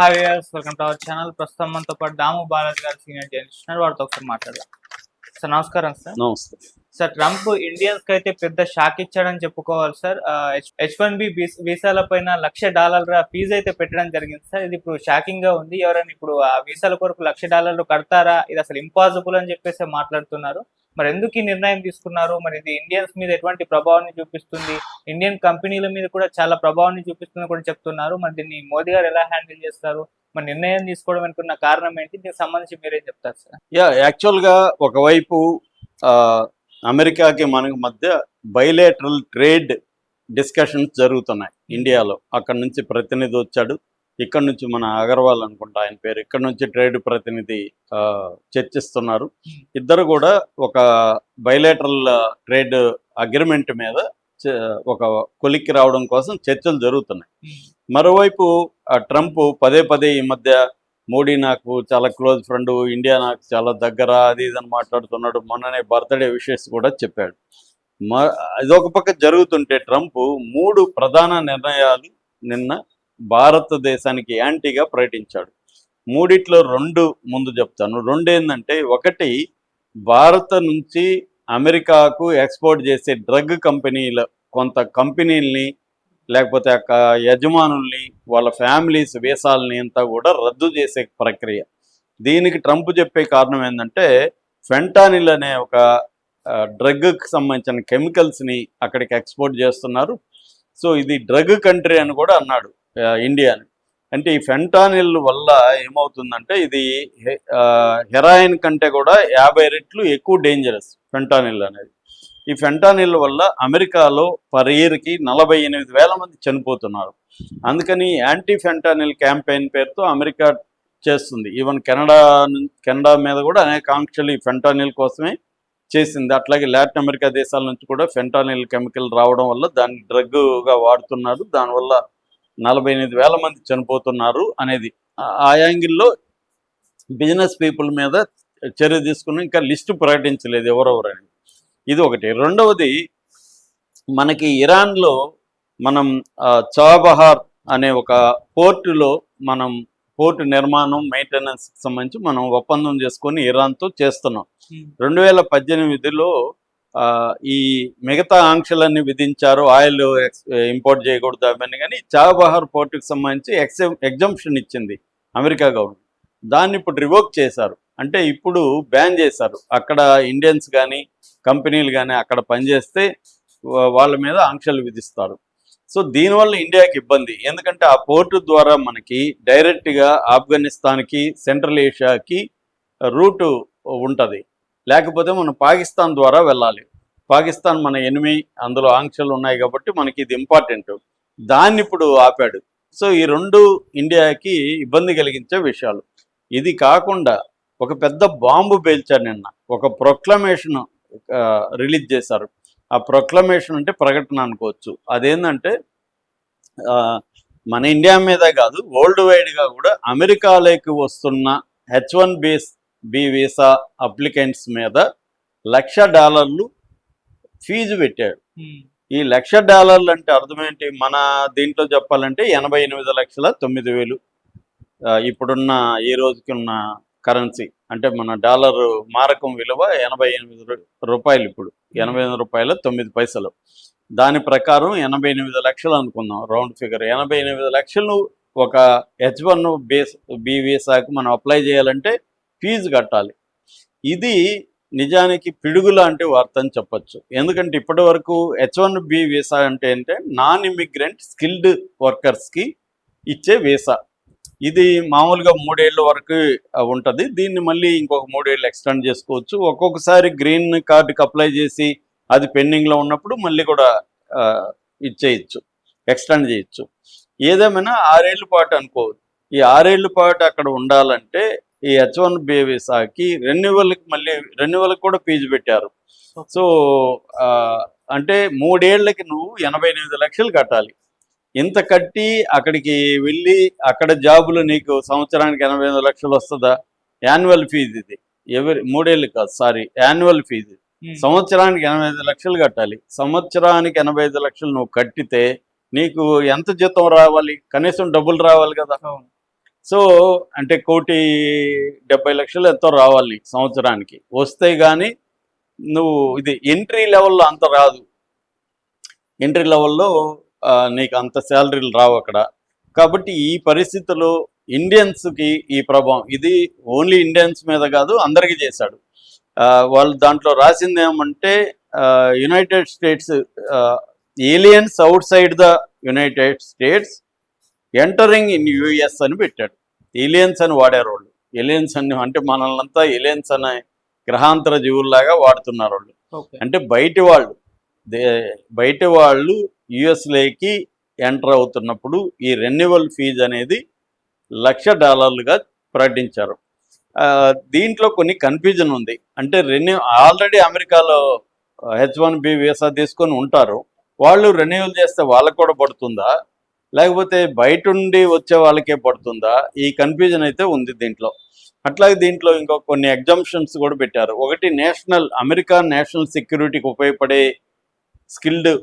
Hi welcome to our channel ప్రస్తుతం మనతో పాటు దాము బాలాజీ గారు సీనియర్ జర్నలిస్ట్ వారితో ఒకసారి మాట్లాడదాం. సార్ నమస్కారం సార్. నమస్తే. సార్ ట్రంప్ ఇండియన్స్కి అయితే పెద్ద షాక్ ఇచ్చాడని చెప్పుకోవాలి సార్. హెచ్ వన్ బి వీసాల పైన లక్ష డాలర్ల ఫీజు అయితే పెట్టడం జరిగింది సార్. ఇది ఇప్పుడు షాకింగ్గా ఉంది. ఎవరైనా ఇప్పుడు ఆ వీసాల కొరకు లక్ష డాలర్లు కడతారా? ఇది అసలు ఇంపాసిబుల్ అని చెప్పేసి మాట్లాడుతున్నారు. మరి ఎందుకు ఈ నిర్ణయం తీసుకున్నారు? మరి ఇది ఇండియన్స్ మీద ఎటువంటి ప్రభావాన్ని చూపిస్తుంది? ఇండియన్ కంపెనీల మీద కూడా చాలా ప్రభావాన్ని చూపిస్తుంది కూడా చెప్తున్నారు. మరి దీన్ని మోదీ గారు ఎలా హ్యాండిల్ చేస్తారు? మరి నిర్ణయం తీసుకోవడం అనుకున్న కారణం ఏంటి? దీనికి సంబంధించి మీరేం చెప్తారు సార్? యా యాక్చువల్గా ఒకవైపు అమెరికాకి మనకి మధ్య బైలేటరల్ ట్రేడ్ డిస్కషన్స్ జరుగుతున్నాయి ఇండియాలో. అక్కడ నుంచి ప్రతినిధి వచ్చాడు. ఇక్కడ నుంచి మన అగర్వాల్ అనుకుంటా ఆయన పేరు ఇక్కడ నుంచి ట్రేడ్ ప్రతినిధి ఆ, చర్చిస్తున్నారు. ఇద్దరు కూడా ఒక బయలేటరల్ ట్రేడ్ అగ్రిమెంట్ మీద ఒక కొలిక్కి రావడం కోసం చర్చలు జరుగుతున్నాయి. మరోవైపు ఆ ట్రంప్ పదే పదే ఈ మధ్య మోడీ నాకు చాలా క్లోజ్ ఫ్రెండ్ ఇండియా నాకు చాలా దగ్గర అది ఇది అని మాట్లాడుతున్నాడు. మొన్ననే బర్త్డే విషెస్ కూడా చెప్పాడు. మ ఇదొక పక్క జరుగుతుంటే ట్రంప్ మూడు ప్రధాన నిర్ణయాలు నిన్న భారతదేశానికి యాంటీగా ప్రకటించాడు మూడిట్లో రెండు ముందు చెప్తాను. రెండు ఏంటంటే ఒకటి భారత నుంచి అమెరికాకు ఎక్స్పోర్ట్ చేసే డ్రగ్ కంపెనీల కొంత కంపెనీల్ని లేకపోతే ఆ యజమానుల్ని వాళ్ళ ఫ్యామిలీస్ వీసాలని అంతా కూడా రద్దు చేసే ప్రక్రియ. దీనికి ట్రంప్ చెప్పే కారణం ఏంటంటే ఫెంటానిల్ అనే ఒక డ్రగ్కి సంబంధించిన కెమికల్స్ని అక్కడికి ఎక్స్పోర్ట్ చేస్తున్నారు. సో ఇది డ్రగ్ కంట్రీ అని కూడా అన్నాడు ఇండియాని అంటే ఈ ఫెంటానిల్ వల్ల ఏమవుతుందంటే ఇది హె- హెరాయిన్ కంటే కూడా యాభై రెట్లు ఎక్కువ డేంజరస్ ఫెంటానిల్ అనేది. ఈ ఫెంటానిల్ వల్ల అమెరికాలో పర్ ఇయర్కి నలభై ఎనిమిది వేల మంది చనిపోతున్నారు. అందుకని యాంటీ ఫెంటానిల్ క్యాంపెయిన్ పేరుతో అమెరికా చేస్తుంది. ఈవెన్ కెనడా కెనడా మీద కూడా అనేక ఆంక్షలు ఈ ఫెంటానిల్ కోసమే చేసింది. అట్లాగే లాటిన్ అమెరికా దేశాల నుంచి కూడా ఫెంటానిల్ కెమికల్ రావడం వల్ల దాన్ని డ్రగ్గా వాడుతున్నారు. దానివల్ల నలభై ఎనిమిది వేల మంది చనిపోతున్నారు అనేది. ఆ- యాంగిల్లో బిజినెస్ పీపుల్ మీద చర్య తీసుకుని ఇంకా లిస్టు ప్రకటించలేదు ఎవరెవరని. ఇది ఒకటి. రెండవది మనకి ఇరాన్లో మనం ఆ, చాబహార్ అనే ఒక పోర్టులో మనం పోర్టు నిర్మాణం మెయింటెనెన్స్కి సంబంధించి మనం ఒప్పందం చేసుకొని ఇరాన్తో చేస్తున్నాం. రెండు వేల పద్దెనిమిదిలో ఈ మిగతా ఆంక్షలన్నీ విధించారు ఆయిల్ ఇంపోర్ట్ చేయకూడదు అవన్నీ కానీ చాబహార్ పోర్టుకి సంబంధించి ఎక్స్ ఎగ్జంప్షన్ ఇచ్చింది అమెరికా గవర్నమెంట్. దాన్ని ఇప్పుడు రివోక్ చేశారు. అంటే ఇప్పుడు బ్యాన్ చేశారు. అక్కడ ఇండియన్స్ కానీ కంపెనీలు కానీ అక్కడ పనిచేస్తే వాళ్ళ మీద ఆంక్షలు విధిస్తారు. సో దీనివల్ల ఇండియాకి ఇబ్బంది. ఎందుకంటే ఆ పోర్టు ద్వారా మనకి డైరెక్ట్గా ఆఫ్ఘనిస్తాన్కి సెంట్రల్ ఏషియాకి రూటు ఉంటుంది. లేకపోతే మనం పాకిస్తాన్ ద్వారా వెళ్ళాలి. పాకిస్తాన్ మన ఎనిమి అందులో ఆంక్షలు ఉన్నాయి కాబట్టి మనకి ఇది ఇంపార్టెంట్. దాన్ని ఇప్పుడు ఆపాడు. సో ఈ రెండు ఇండియాకి ఇబ్బంది కలిగించే విషయాలు. ఇది కాకుండా ఒక పెద్ద బాంబు పేల్చారు నిన్న. ఒక ప్రొక్లమేషన్ రిలీజ్ చేశారు. ఆ ప్రొక్లమేషన్ అంటే ప్రకటన అనుకోవచ్చు. అదేంటంటే మన ఇండియా మీద కాదు వరల్డ్ వైడ్గా కూడా అమెరికాలోకి వస్తున్న H one base B visa applicants మీద లక్ష డాలర్లు ఫీజు పెట్టాడు. ఈ లక్ష డాలర్లు అంటే అర్థమేంటి? మన దీంట్లో చెప్పాలంటే ఎనభై ఎనిమిది లక్షల తొమ్మిది వేలు ఇప్పుడున్న ఈ రోజుకి ఉన్న కరెన్సీ. అంటే మన డాలర్ మారకం విలువ ఎనభై ఎనిమిది రూపాయలు ఇప్పుడు. ఎనభై ఎనిమిది రూపాయల తొమ్మిది పైసలు. దాని ప్రకారం ఎనభై ఎనిమిది లక్షలు అనుకుందాం. Round figure. ఎనభై ఎనిమిది లక్షలు ఒక హెచ్ వన్ బేస్ బి వీసాకు మనం అప్లై చేయాలంటే ఫీజు కట్టాలి. ఇది నిజానికి పిడుగు లాంటి వార్త అని చెప్పొచ్చు. ఎందుకంటే ఇప్పటి వరకు హెచ్ వన్ బి వీసా అంటే ఏంటంటే నాన్ ఇమిగ్రెంట్ స్కిల్డ్ వర్కర్స్కి ఇచ్చే వీసా. ఇది మామూలుగా మూడేళ్ళ వరకు ఉంటుంది. దీన్ని మళ్ళీ ఇంకొక మూడేళ్ళు ఎక్స్టెండ్ చేసుకోవచ్చు. ఒక్కొక్కసారి గ్రీన్ కార్డుకి అప్లై చేసి అది పెండింగ్లో ఉన్నప్పుడు మళ్ళీ కూడా ఇచ్చేయచ్చు. ఎక్స్టెండ్ చేయొచ్చు. ఏదేమైనా ఆరేళ్ళ పాటు అనుకో ఈ ఆరేళ్ళ పాటు అక్కడ ఉండాలంటే ఈ హెచ్ వన్ బి వీసాకి రెన్యువల్కి మళ్ళీ రెన్యువల్కి కూడా ఫీజు పెట్టారు. సో అంటే మూడేళ్ళకి నువ్వు ఎనభై ఎనిమిది లక్షలు కట్టాలి. ఇంత కట్టి అక్కడికి వెళ్ళి అక్కడ జాబులు నీకు సంవత్సరానికి ఎనభై ఎనిమిది లక్షలు వస్తుందా? యాన్యువల్ ఫీజు ఇది. ఎవరి మూడేళ్ళు కాదు సారీ యాన్యువల్ ఫీజు సంవత్సరానికి ఎనభై ఐదు లక్షలు కట్టాలి. సంవత్సరానికి ఎనభై ఐదు లక్షలు నువ్వు కట్టితే నీకు ఎంత జీతం రావాలి? కనీసం డబ్బులు రావాలి కదా. సో అంటే కోటి డెబ్బై లక్షలు ఎంతో రావాలి నీకు సంవత్సరానికి. వస్తే కానీ నువ్వు ఇది ఎంట్రీ లెవెల్లో అంత రాదు. ఎంట్రీ లెవెల్లో నీకు అంత శాలరీలు రావు అక్కడ. కాబట్టి ఈ పరిస్థితుల్లో ఇండియన్స్కి ఈ ప్రభావం ఇది ఓన్లీ ఇండియన్స్ మీద కాదు అందరికీ చేశాడు. వాళ్ళు దాంట్లో రాసింది ఏమంటే United States aliens outside the United States entering in US అని పెట్టాడు. ఏలియన్స్ అని వాడారు వాళ్ళు. ఏలియన్స్ అని అంటే మనల్ని అంతా ఏలియన్స్ అనే గ్రహాంతర జీవుల్లాగా వాడుతున్నారు వాళ్ళు. అంటే బయటి వాళ్ళు దే బయటి వాళ్ళు యుఎస్లోకి ఎంటర్ అవుతున్నప్పుడు ఈ రెన్యువల్ ఫీజు అనేది లక్ష డాలర్లుగా ప్రకటించారు. ఆ, దీంట్లో కొన్ని కన్ఫ్యూజన్ ఉంది. అంటే రెన్యూ ఆల్రెడీ అమెరికాలో హెచ్ వన్ బి వీసా తీసుకొని ఉంటారు. వాళ్ళు రెన్యువల్ చేస్తే వాళ్ళకు కూడా పడుతుందా? లేకపోతే బయట ఉండి వచ్చే వాళ్ళకే పడుతుందా? ఈ కన్ఫ్యూజన్ అయితే ఉంది దీంట్లో. అట్లాగే దీంట్లో ఇంకో కొన్ని ఎగ్జామ్షన్స్ కూడా పెట్టారు. ఒకటి నేషనల్ అమెరికా నేషనల్ సెక్యూరిటీకి ఉపయోగపడే స్కిల్డ్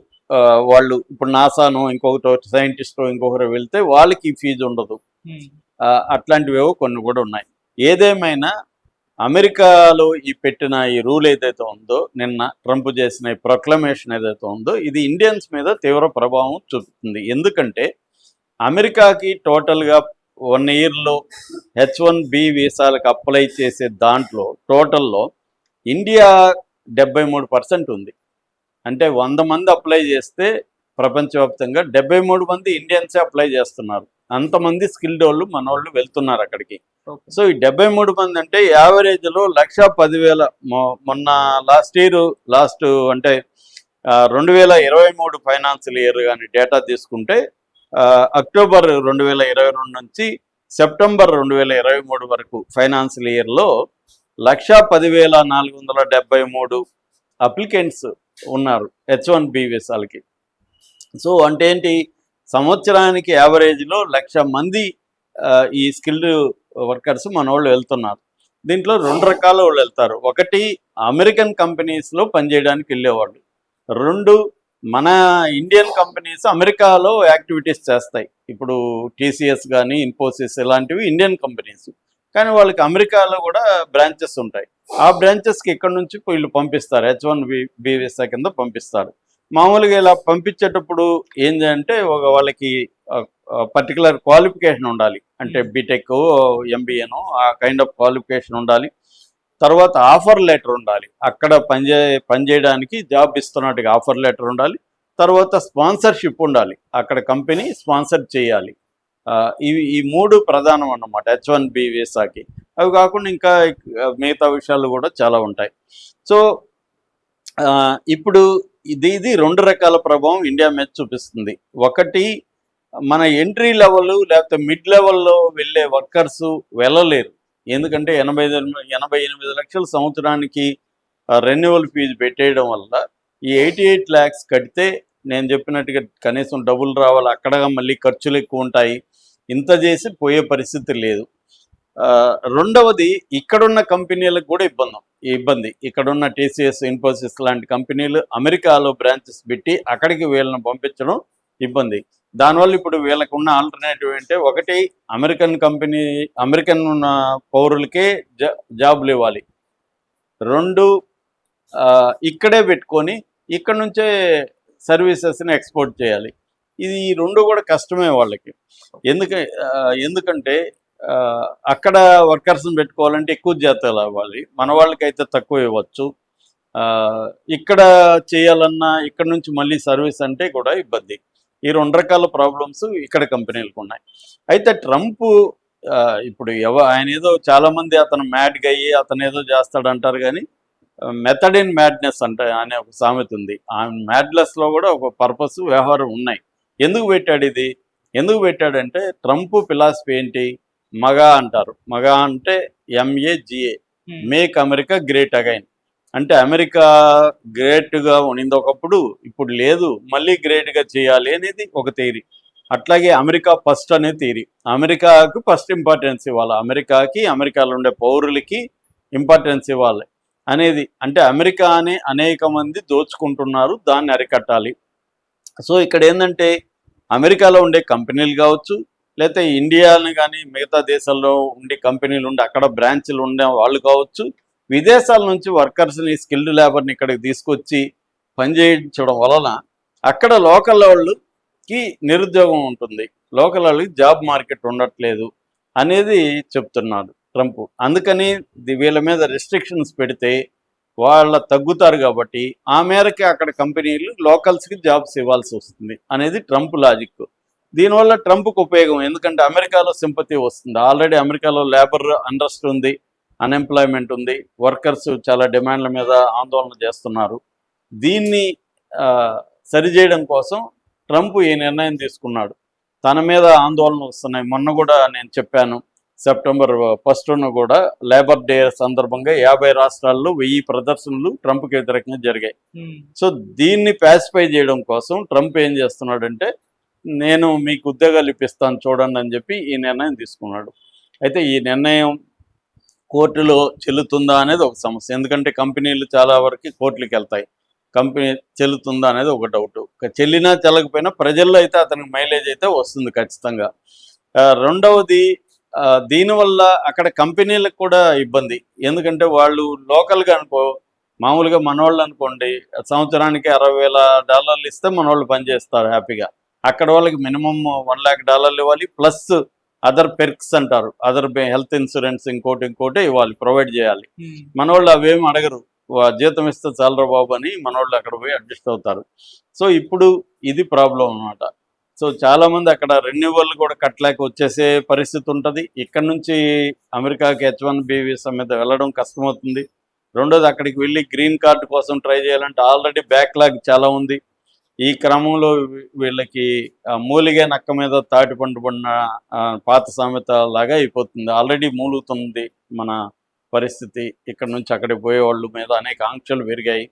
వాళ్ళు ఇప్పుడు నాసాను ఇంకొకటి సైంటిస్ట్ ఇంకొకరు వెళ్తే వాళ్ళకి ఫీజు ఉండదు. అట్లాంటివేవో కొన్ని కూడా ఉన్నాయి. ఏదేమైనా అమెరికాలో ఈ పెట్టిన ఈ రూల్ ఏదైతే ఉందో నిన్న ట్రంప్ చేసిన ఈ ప్రొక్లమేషన్ ఏదైతే ఉందో ఇది ఇండియన్స్ మీద తీవ్ర ప్రభావం చూపుతుంది. ఎందుకంటే అమెరికాకి టోటల్గా వన్ ఇయర్లో హెచ్ వన్ బి వీసాలకు అప్లై చేసే దాంట్లో టోటల్లో ఇండియా డెబ్బై మూడు పర్సెంట్ ఉంది. అంటే వంద మంది అప్లై చేస్తే ప్రపంచవ్యాప్తంగా డెబ్బై మూడు మంది ఇండియన్సే అప్లై చేస్తున్నారు. అంతమంది స్కిల్డ్ వాళ్ళు మన వాళ్ళు వెళ్తున్నారు అక్కడికి. సో ఈ డెబ్బై మూడు మంది అంటే యావరేజ్లో లక్ష పదివేల మొ- మొన్న లాస్ట్ ఇయర్ లాస్ట్ అంటే రెండు వేల ఇరవై మూడు ఫైనాన్షియల్ ఇయర్ కానీ డేటా తీసుకుంటే అక్టోబర్ రెండు వేల ఇరవై రెండు నుంచి సెప్టెంబర్ రెండు వేల ఇరవై మూడు వరకు ఫైనాన్షియల్ ఇయర్లో లక్ష పదివేల నాలుగు వందల డెబ్బై మూడు అప్లికెంట్స్ ఉన్నారు హెచ్ వన్ బి వీసాలకి సో అంటే ఏంటి? సంవత్సరానికి యావరేజ్లో లక్ష మంది ఈ స్కిల్డ్ వర్కర్స్ మన వాళ్ళు వెళ్తున్నారు. దీంట్లో రెండు రకాల వాళ్ళు వెళ్తారు. ఒకటి అమెరికన్ కంపెనీస్లో పనిచేయడానికి వెళ్ళేవాళ్ళు. రెండు మన ఇండియన్ కంపెనీస్ అమెరికాలో యాక్టివిటీస్ చేస్తాయి. ఇప్పుడు టీసీఎస్ కానీ ఇన్ఫోసిస్ ఇలాంటివి ఇండియన్ కంపెనీస్. కానీ వాళ్ళకి అమెరికాలో కూడా బ్రాంచెస్ ఉంటాయి. ఆ బ్రాంచెస్కి ఇక్కడ నుంచి వీళ్ళు పంపిస్తారు. H one B B visa కింద పంపిస్తారు. మామూలుగా ఇలా పంపించేటప్పుడు ఏంటి అంటే ఒక వాళ్ళకి పర్టికులర్ క్వాలిఫికేషన్ ఉండాలి. అంటే బీటెక్ ఎంబీఏను ఆ కైండ్ ఆఫ్ క్వాలిఫికేషన్ ఉండాలి. తర్వాత ఆఫర్ లెటర్ ఉండాలి. అక్కడ పనిచే పనిచేయడానికి జాబ్ ఇస్తున్నట్టుగా ఆఫర్ లెటర్ ఉండాలి. తర్వాత స్పాన్సర్షిప్ ఉండాలి. అక్కడ కంపెనీ స్పాన్సర్ చేయాలి. ఇవి ఈ మూడు ప్రధానం అన్నమాట హెచ్ వన్ బి వీసాకి అవి కాకుండా ఇంకా మిగతా విషయాలు కూడా చాలా ఉంటాయి. సో ఇప్పుడు ఇది ఇది రెండు రకాల ప్రభావం ఇండియా మీద చూపిస్తుంది. ఒకటి మన ఎంట్రీ లెవెల్ లేకపోతే మిడ్ లెవెల్లో వెళ్ళే వర్కర్స్ వెళ్ళలేరు. ఎందుకంటే ఎనభై ఎనభై ఎనిమిది లక్షల సంవత్సరానికి రెన్యువల్ ఫీజు పెట్టేయడం వల్ల ఈ ఎయిటీ ఎయిట్ ల్యాక్స్ కడితే నేను చెప్పినట్టుగా కనీసం డబ్బులు రావాలి. అక్కడ మళ్ళీ ఖర్చులు ఎక్కువ ఉంటాయి. ఇంత చేసి పోయే పరిస్థితి లేదు. రెండవది ఇక్కడున్న కంపెనీలకు కూడా ఇబ్బంది ఈ ఇబ్బంది. ఇక్కడున్న టీసీఎస్ ఇన్ఫోసిస్ లాంటి కంపెనీలు అమెరికాలో బ్రాంచెస్ పెట్టి అక్కడికి వీళ్ళని పంపించడం ఇబ్బంది. దానివల్ల ఇప్పుడు వీళ్ళకు ఉన్న ఆల్టర్నేటివ్ ఏంటంటే ఒకటి అమెరికన్ కంపెనీ అమెరికన్ ఉన్న పౌరులకే జా జాబులు ఇవ్వాలి. రెండు ఇక్కడే పెట్టుకొని ఇక్కడ నుంచే సర్వీసెస్ని ఎక్స్పోర్ట్ చేయాలి. ఇది ఈ రెండు కూడా కష్టమే వాళ్ళకి. ఎందుక ఆ, ఎందుకంటే ఆ, అక్కడ వర్కర్స్ని పెట్టుకోవాలంటే ఎక్కువ జాతీయాలు అవ్వాలి. మన వాళ్ళకైతే తక్కువ ఇవ్వచ్చు. ఆ, ఇక్కడ చేయాలన్నా ఇక్కడ నుంచి మళ్ళీ సర్వీస్ అంటే కూడా ఇబ్బంది. ఈ రెండు రకాల ప్రాబ్లమ్స్ ఇక్కడ కంపెనీలకు ఉన్నాయి. అయితే ట్రంప్ ఇప్పుడు ఎవ ఆయన ఏదో చాలా మంది అతను మ్యాడ్గా అయ్యి అతను ఏదో చేస్తాడంటారు కానీ మెథడ్ ఇన్ మ్యాడ్నెస్ అంటే అనే ఒక సామెత ఉంది. ఆ మ్యాడ్నెస్లో కూడా ఒక పర్పస్ వ్యవహారం ఉన్నాయి. ఎందుకు పెట్టాడు ఇది? ఎందుకు పెట్టాడంటే ట్రంప్ ఫిలాసఫీ ఏంటి? మగా అంటారు. మగా అంటే MAGA. Make America great again అంటే అమెరికా గ్రేట్గా ఉన్నింది ఒకప్పుడు ఇప్పుడు లేదు. మళ్ళీ గ్రేట్గా చేయాలి అనేది ఒక థియరీ అట్లాగే అమెరికా ఫస్ట్ అనే థియరీ అమెరికాకు ఫస్ట్ ఇంపార్టెన్స్ ఇవ్వాలి. అమెరికాకి అమెరికాలో ఉండే పౌరులకి ఇంపార్టెన్స్ ఇవ్వాలి. అనేది అంటే అమెరికా అనే అనేక మంది దోచుకుంటున్నారు దాన్ని అరికట్టాలి. సో ఇక్కడ ఏంటంటే అమెరికాలో ఉండే కంపెనీలు కావచ్చు లేకపోతే ఇండియాని కానీ మిగతా దేశాల్లో ఉండే కంపెనీలు ఉండి అక్కడ బ్రాంచ్లు ఉండే వాళ్ళు కావచ్చు విదేశాల నుంచి వర్కర్స్ని స్కిల్డ్ లేబర్ని ఇక్కడికి తీసుకొచ్చి పనిచేయించడం వలన అక్కడ లోకల్ వాళ్ళకి నిరుద్యోగం ఉంటుంది. లోకల్ వాళ్ళకి జాబ్ మార్కెట్ ఉండట్లేదు అనేది చెప్తున్నాడు ట్రంప్. అందుకని ది- వీళ్ళ మీద రెస్ట్రిక్షన్స్ పెడితే వాళ్ళ తగ్గుతారు కాబట్టి ఆ మేరకి అక్కడ కంపెనీలు లోకల్స్కి జాబ్స్ ఇవ్వాల్సి వస్తుంది అనేది ట్రంప్ లాజిక్. దీనివల్ల ట్రంప్కి ఉపయోగం ఎందుకంటే అమెరికాలో సింపతి వస్తుంది. ఆల్రెడీ అమెరికాలో లేబర్ అండర్స్ట్ ఉంది అన్ఎంప్లాయ్మెంట్ ఉంది వర్కర్స్ చాలా డిమాండ్ల మీద ఆందోళన చేస్తున్నారు. దీన్ని సరిచేయడం కోసం ట్రంప్ ఈ నిర్ణయం తీసుకున్నాడు. తన మీద ఆందోళన వస్తున్నాయి. మొన్న కూడా నేను చెప్పాను సెప్టెంబర్ ఫస్ట్ను కూడా లేబర్ డే సందర్భంగా యాభై రాష్ట్రాల్లో వెయ్యి ప్రదర్శనలు ట్రంప్కి వ్యతిరేకంగా జరిగాయి. సో దీన్ని ప్యాసిఫై చేయడం కోసం ట్రంప్ ఏం చేస్తున్నాడంటే నేను మీకు ఉద్యోగాలు ఇప్పిస్తాను చూడండి అని చెప్పి ఈ నిర్ణయం తీసుకున్నాడు. అయితే ఈ నిర్ణయం కోర్టులో చెల్లుతుందా అనేది ఒక సమస్య. ఎందుకంటే కంపెనీలు చాలా వరకు కోర్టులకు వెళ్తాయి. కంపెనీ చెల్లుతుందా అనేది ఒక డౌట్ చెల్లినా చెల్లకపోయినా ప్రజల్లో అయితే అతనికి మైలేజ్ అయితే వస్తుంది ఖచ్చితంగా. రెండవది దీనివల్ల అక్కడ కంపెనీలకు కూడా ఇబ్బంది. ఎందుకంటే వాళ్ళు లోకల్గా అనుకో మామూలుగా మనోళ్ళు అనుకోండి సంవత్సరానికి అరవై వేల డాలర్లు ఇస్తే మనోళ్ళు పనిచేస్తారు హ్యాపీగా. అక్కడ వాళ్ళకి మినిమం వన్ ల్యాక్ డాలర్లు ఇవ్వాలి ప్లస్ అదర్ పెర్క్స్ అంటారు. అదర్ హెల్త్ ఇన్సూరెన్స్ ఇంకోటి ఇంకోటి ఇవ్వాలి ప్రొవైడ్ చేయాలి. మనోళ్ళు అవేమి అడగరు. జీతం ఇస్తే చాలరా బాబు అని మనోళ్ళు అక్కడ పోయి అడ్జస్ట్ అవుతారు. సో ఇప్పుడు ఇది ప్రాబ్లం అన్నమాట. సో చాలా మంది అక్కడ రెన్యువల్ కూడా కట్టలేక వచ్చేసే పరిస్థితి ఉంటుంది. ఇక్కడ నుంచి అమెరికాకి హెచ్ వన్ బి వీసా మీద వెళ్ళడం కష్టమవుతుంది. రెండోది అక్కడికి వెళ్ళి గ్రీన్ కార్డు కోసం ట్రై చేయాలంటే ఆల్రెడీ బ్యాక్లాగ్ చాలా ఉంది. ఈ క్రమంలో వీళ్ళకి మూలిగే నక్క మీద తాటి పండుబడిన పాత సామెత లాగా అయిపోతుంది. ఆల్రెడీ మూలుగుతుంది మన పరిస్థితి. ఇక్కడ నుంచి అక్కడికి పోయే వాళ్ళ మీద అనేక ఆంక్షలు పెరిగాయి.